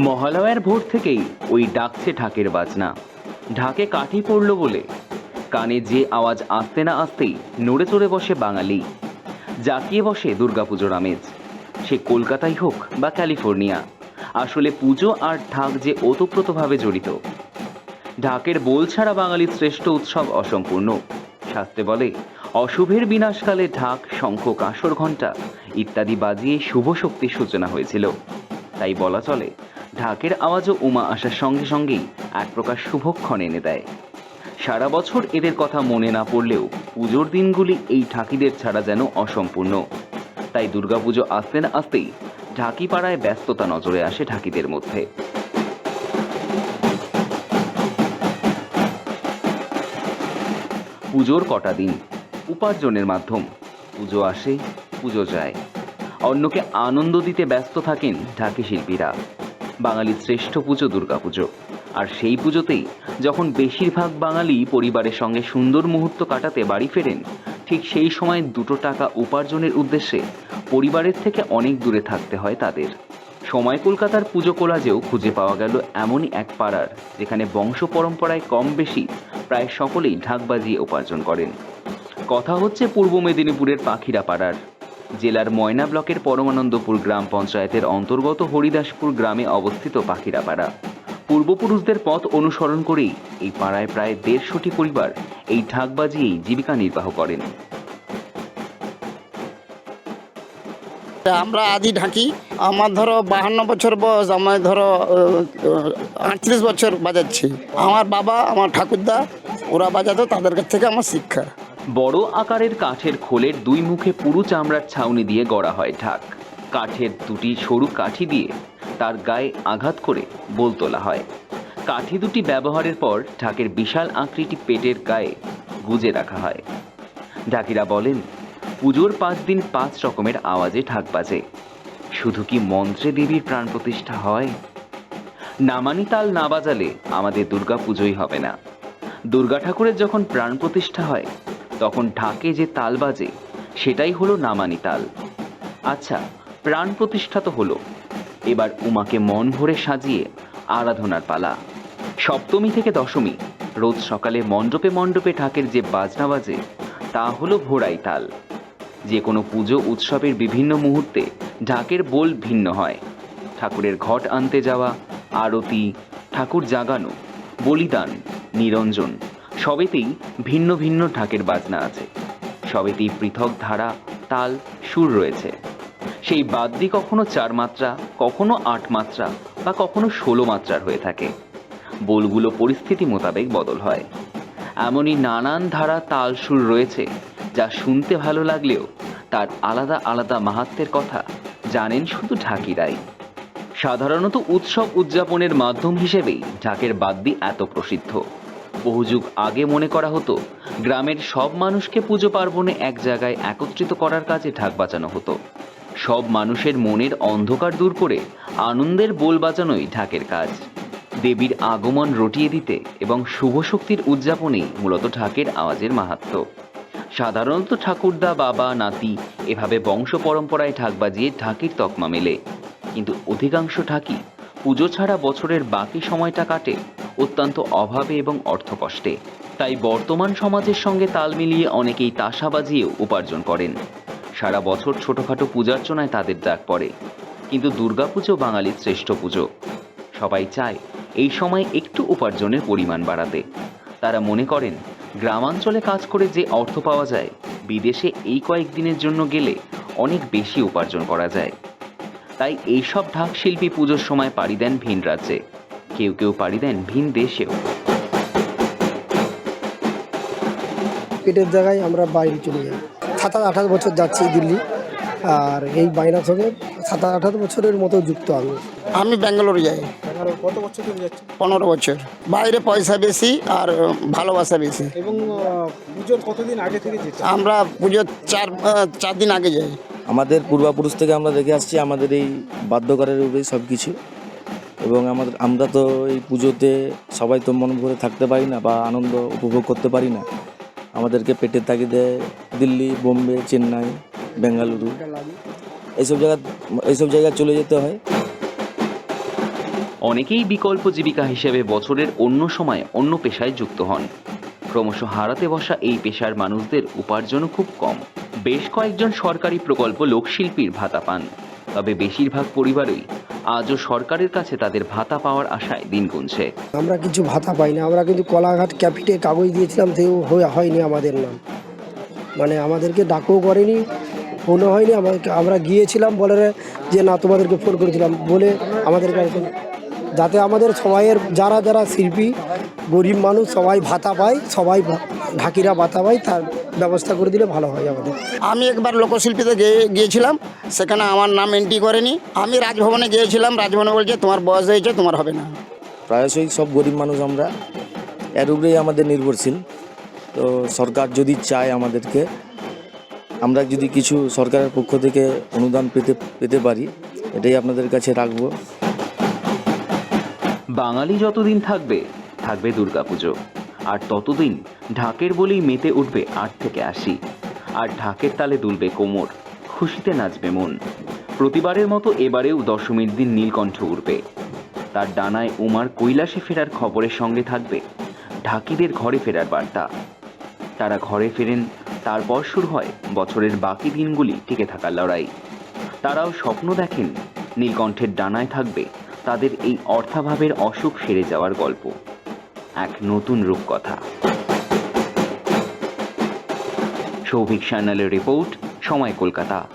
মহালয়ার ভোর থেকেই ওই ডাকছে ঢাকের বাজনা। ঢাকে কাঠি পড়ল বলে। কানে যে আওয়াজ আসতে না আসতেই নড়ে চড়ে বসে বাঙালি। জাকিয়ে বসে দুর্গাপুজোর আমেজ। সে কলকাতাই হোক বা ক্যালিফোর্নিয়া, আসলে পুজো আর ঢাক যে ওতপ্রোতভাবে জড়িত। ঢাকের বোল ছাড়া বাঙালির শ্রেষ্ঠ উৎসব অসম্পূর্ণ। শাস্ত্রে বলে, অশুভের বিনাশকালে ঢাক, শঙ্খ, কাঁসর, ঘণ্টা ইত্যাদি বাজিয়ে শুভ শক্তির সূচনা হয়েছিল। তাই বলা চলে ঢাকের আওয়াজও উমা আসার সঙ্গে সঙ্গেই এক প্রকার শুভক্ষণ এনে দেয়। সারা বছর এদের কথা মনে না পড়লেও পুজোর দিনগুলি এই ঢাকিদের ছাড়া যেন অসম্পূর্ণ। তাই দুর্গাপুজো আসতে না আসতেই ঢাকি পাড়ায় ব্যস্ততা নজরে আসে ঢাকিদের মধ্যে। পুজোর কটা দিন? উপার্জনের মাধ্যম। পুজো আসে, পুজো যায়। অন্যকে আনন্দ দিতে ব্যস্ত থাকেন ঢাকি শিল্পীরা। বাঙালির শ্রেষ্ঠ পুজো দুর্গাপুজো আর সেই পুজোতেই যখন বেশিরভাগ বাঙালি পরিবারের সঙ্গে সুন্দর মুহূর্ত কাটাতে বাড়ি ফেরেন, ঠিক সেই সময় দুটো টাকা উপার্জনের উদ্দেশ্যে পরিবারের থেকে অনেক দূরে থাকতে হয় তাদের। সময় কলকাতার পুজো কোলাজেও খুঁজে পাওয়া গেল এমনই এক পাড়ার, যেখানে বংশ পরম্পরায় কম বেশি প্রায় সকলেই ঢাক বাজিয়ে উপার্জন করেন। কথা হচ্ছে পূর্ব মেদিনীপুরের পাখিরা পাড়ার। জেলার ময়না ব্লকের পরমানন্দপুর গ্রাম পঞ্চায়েতের অন্তর্গত হরিদাসপুর গ্রামে অবস্থিত পাখিরাপাড়া। পূর্বপুরুষদের পথ অনুসরণ করেই এই পাড়ায় প্রায় দেড়শোটি পরিবার এই ঢাক বাজিয়েই জীবিকা নির্বাহ করেন। আমরা আদি ঢাকি। আমার ধরো বাহান্ন বছর বয়স, আমার ধরো আটত্রিশ বছর বাজাচ্ছি। আমার বাবা, আমার ঠাকুরদা, ওরা বাজাতো, তাদের কাছ থেকে আমার শিক্ষা। বড় আকারের কাঠের খোলের দুই মুখে পুরু চামড়ার ছাউনি দিয়ে গড়া হয় ঢাক। কাঠের দুটি সরু কাঠি দিয়ে তার গায়ে আঘাত করে বোল তোলা হয়। কাঠি দুটি ব্যবহারের পর ঢাকের বিশাল আকৃতি পেটের গায়ে গুজে রাখা হয়। ঢাকিরা বলেন, পুজোর পাঁচ দিন পাঁচ রকমের আওয়াজে ঢাক বাজে। শুধু কি মন্ত্রে দেবীর প্রাণ প্রতিষ্ঠা হয়? নামানি তাল না বাজালে আমাদের দুর্গা পুজোই হবে না। দুর্গা ঠাকুরের যখন প্রাণ প্রতিষ্ঠা হয় তখন ঢাকে যে তাল বাজে, সেটাই হলো নামানি তাল। আচ্ছা প্রাণ প্রতিষ্ঠা তো হলো। এবার উমাকে মন ভরে সাজিয়ে আরাধনার পালা। সপ্তমী থেকে দশমী, রোজ সকালে মণ্ডপে মণ্ডপে ঢাকের যে বাজনা বাজে, তা হলো ভোরাই তাল। যে কোনো পুজো উৎসবের বিভিন্ন মুহূর্তে ঢাকের বোল ভিন্ন হয়। ঠাকুরের ঘট আনতে যাওয়া, আরতি, ঠাকুর জাগানো, বলিদান, নিরঞ্জন। সবেতেই ভিন্ন ভিন্ন ঢাকের বাজনা আছে। সবেতেই পৃথক ধারা, তাল, সুর রয়েছে। সেই বাদ্যি কখনো চার মাত্রা, কখনো আট মাত্রা বা কখনো ষোলো মাত্রার হয়ে থাকে। বোলগুলো পরিস্থিতি মোতাবেক বদল হয়। এমনই নানান ধারা, তাল, সুর রয়েছে যা শুনতে ভালো লাগলেও তার আলাদা আলাদা মাহাত্মের কথা জানেন শুধু ঢাকিরাই। সাধারণত উৎসব উদযাপনের মাধ্যম হিসেবেই ঢাকের বাদ্যি এত প্রসিদ্ধ। বহু যুগ আগে মনে করা হতো, গ্রামের সব মানুষকে পুজো পার্বণে এক জায়গায় একত্রিত করার কাজে ঢাক বাজানো হতো। সব মানুষের মনের অন্ধকার দূর করে আনন্দের বোল বাজানোই ঢাকের কাজ। দেবীর আগমন রটিয়ে দিতে এবং শুভ শক্তির উদযাপনেই মূলত ঢাকের আওয়াজের মাহাত্ম্য সাধারণত ঠাকুরদা, বাবা, নাতি এভাবে বংশ পরম্পরায় ঢাক বাজিয়ে ঢাকির তকমা মেলে। কিন্তু অধিকাংশ ঢাকি পুজো ছাড়া বছরের বাকি সময়টা কাটে অত্যন্ত অভাবে এবং অর্থকষ্টে। তাই বর্তমান সমাজের সঙ্গে তাল মিলিয়ে অনেকেই তাসা বাজিয়েও উপার্জন করেন। সারা বছর ছোটোখাটো পূজার্চনায় তাদের ডাক পড়ে। কিন্তু দুর্গাপুজো বাঙালির শ্রেষ্ঠ পুজো। সবাই চায় এই সময় একটু উপার্জনের পরিমাণ বাড়াতে। তারা মনে করেন, গ্রামাঞ্চলে কাজ করে যে অর্থ পাওয়া যায়, বিদেশে এই কয়েকদিনের জন্য গেলে অনেক বেশি উপার্জন করা যায়। তাই এইসব ঢাক শিল্পী পুজোর সময় পাড়ি দেন ভিন রাজ্যে কেউ কেউ পাড়ি দেন ভিন দেশেও। পেটের জায়গায় আমরা বাইরে চলে যাই। সাতাশ আঠাশ বছর যাচ্ছি দিল্লি। আর এই বাইনার সঙ্গে সাতাশ আঠাশ বছরের মতো যুক্ত আমি। আমি ব্যাঙ্গালোরে যাই। কত বছর ধরে যাচ্ছে পনেরো বছর। বাইরে পয়সা বেশি আর ভালোবাসা বেশি। এবং পুজোর কতদিন আগে থেকে আমরা পুজোর চার চার দিন আগে যাই। আমাদের পূর্বাপুরুষ থেকে আমরা দেখে আসছি আমাদের এই বাদ্যকরের উপরেই সব কিছু এবং আমাদের, আমরা তো এই পুজোতে সবাই তো মন ভরে থাকতে পারি না বা আনন্দ উপভোগ করতে পারি না। আমাদেরকে পেটের তাগিদে দিল্লি, বোম্বে, চেন্নাই, বেঙ্গালুরু। এইসব জায়গা, এইসব জায়গায় চলে যেতে হয়। অনেকেই বিকল্প জীবিকা হিসেবে বছরের অন্য সময় অন্য পেশায় যুক্ত হন। ক্রমশ হারাতে বসা এই পেশার মানুষদের উপার্জনও খুব কম। বেশ কয়েকজন সরকারি প্রকল্প লোকশিল্পীর ভাতা পান। তবে বেশিরভাগ পরিবারই আজও সরকারের কাছে তাদের ভাতা পাওয়ার আশায় দিন গুনছে। আমরা কিছু ভাতা পাই না, আমরা কিন্তু কলাঘাট ক্যাপিটে কাগজ দিয়েছিলাম, সেও হয়ে- হয়নি আমাদের নাম। মানে আমাদেরকে ডাকও করেনি, ফোনও হয়নি, আমাদেরকে আমরা গিয়েছিলাম বলে যে, না, তোমাদেরকে ফোন করেছিলাম। বলে আমাদের কাছে যাতে আমাদের সবাইয়ের যারা যারা শিল্পী, গরিব মানুষ, সবাই ভাতা পায়, সবাই ঢাকিরা ভাতা পায় তার ব্যবস্থা করে দিলে ভালো হয় আমাদের। আমি একবার লোকশিল্পীতে গিয়ে গিয়েছিলাম সেখানে আমার নাম এন্ট্রি করেনি। আমি রাজভবনে গিয়েছিলাম রাজভবনে বলছে তোমার বয়স হয়েছে তোমার হবে না। প্রায়শই সব গরিব মানুষ আমরা এর উপরেই আমাদের নির্ভরশীল। তো সরকার যদি চায় আমাদেরকে আমরা যদি কিছু সরকারের পক্ষ থেকে অনুদান পেতে পেতে পারি এটাই আপনাদের কাছে রাখব। বাঙালি যতদিন থাকবে থাকবে দুর্গাপুজো। আর ততদিন ঢাকের বলেই মেতে উঠবে আট থেকে আশি। আর ঢাকের তালে দুলবে কোমর, খুশিতে নাচবে মন। প্রতিবারের মতো এবারেও দশমীর দিন নীলকণ্ঠ উঠবে তার ডানায় উমার কৈলাসে ফেরার খবরের সঙ্গে থাকবে ঢাকিদের ঘরে ফেরার বার্তা। তারা ঘরে ফেরেন, তারপর শুরু হয় বছরের বাকি দিনগুলি টিকে থাকার লড়াই। তারাও স্বপ্ন দেখেন নীলকণ্ঠের ডানায় থাকবে তাদের এই অর্থাভাবের অসুখ সেরে যাওয়ার গল্প। এক নতুন রূপকথা। সৌভিক সান্যালের রিপোর্ট সময় কলকাতা।